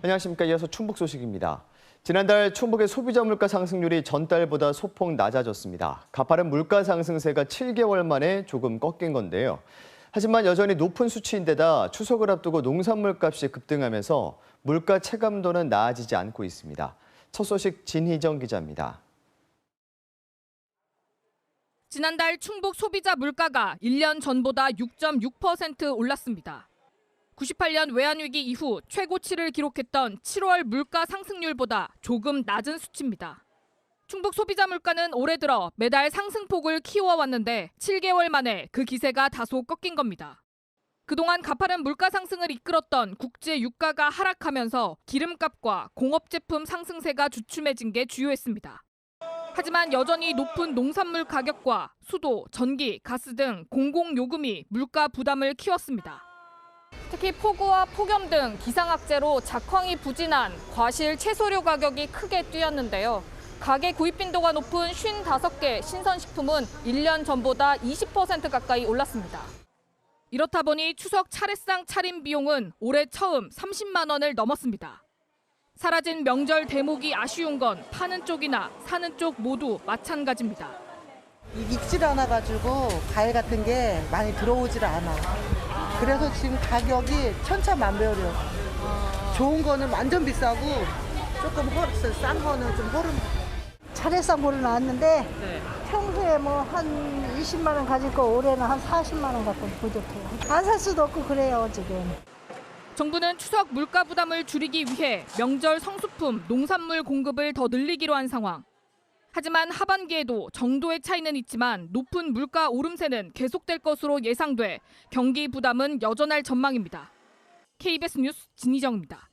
안녕하십니까. 이어서 충북 소식입니다. 지난달 충북의 소비자 물가 상승률이 전달보다 소폭 낮아졌습니다. 가파른 물가 상승세가 7개월 만에 조금 꺾인 건데요. 하지만 여전히 높은 수치인데다 추석을 앞두고 농산물 값이 급등하면서 물가 체감도는 나아지지 않고 있습니다. 첫 소식 진희정 기자입니다. 지난달 충북 소비자 물가가 1년 전보다 6.6% 올랐습니다. 98년 외환위기 이후 최고치를 기록했던 7월 물가 상승률보다 조금 낮은 수치입니다. 충북 소비자 물가는 올해 들어 매달 상승폭을 키워왔는데 7개월 만에 그 기세가 다소 꺾인 겁니다. 그동안 가파른 물가 상승을 이끌었던 국제 유가가 하락하면서 기름값과 공업 제품 상승세가 주춤해진 게 주요했습니다. 하지만 여전히 높은 농산물 가격과 수도, 전기, 가스 등 공공요금이 물가 부담을 키웠습니다. 특히 폭우와 폭염 등 기상악재로 작황이 부진한 과실 채소류 가격이 크게 뛰었는데요. 가게 구입 빈도가 높은 55개 신선식품은 1년 전보다 20% 가까이 올랐습니다. 이렇다 보니 추석 차례상 차림 비용은 올해 처음 30만 원을 넘었습니다. 사라진 명절 대목이 아쉬운 건 파는 쪽이나 사는 쪽 모두 마찬가지입니다. 익질 않아 가지고 과일 같은 게 많이 들어오질 않아. 그래서 지금 가격이 천차만별이요. 좋은 거는 완전 비싸고 조금 허, 싼 거는 좀 호름. 차례상 보러 나왔는데 네. 평소에 뭐 한 20만 원 가질 거 올해는 한 40만 원 갖고 부족해요. 안 살 수도 없고 그래요 지금. 정부는 추석 물가 부담을 줄이기 위해 명절 성수품, 농산물 공급을 더 늘리기로 한 상황. 하지만 하반기에도 정도의 차이는 있지만 높은 물가 오름세는 계속될 것으로 예상돼 경기 부담은 여전할 전망입니다. KBS 뉴스 진희정입니다.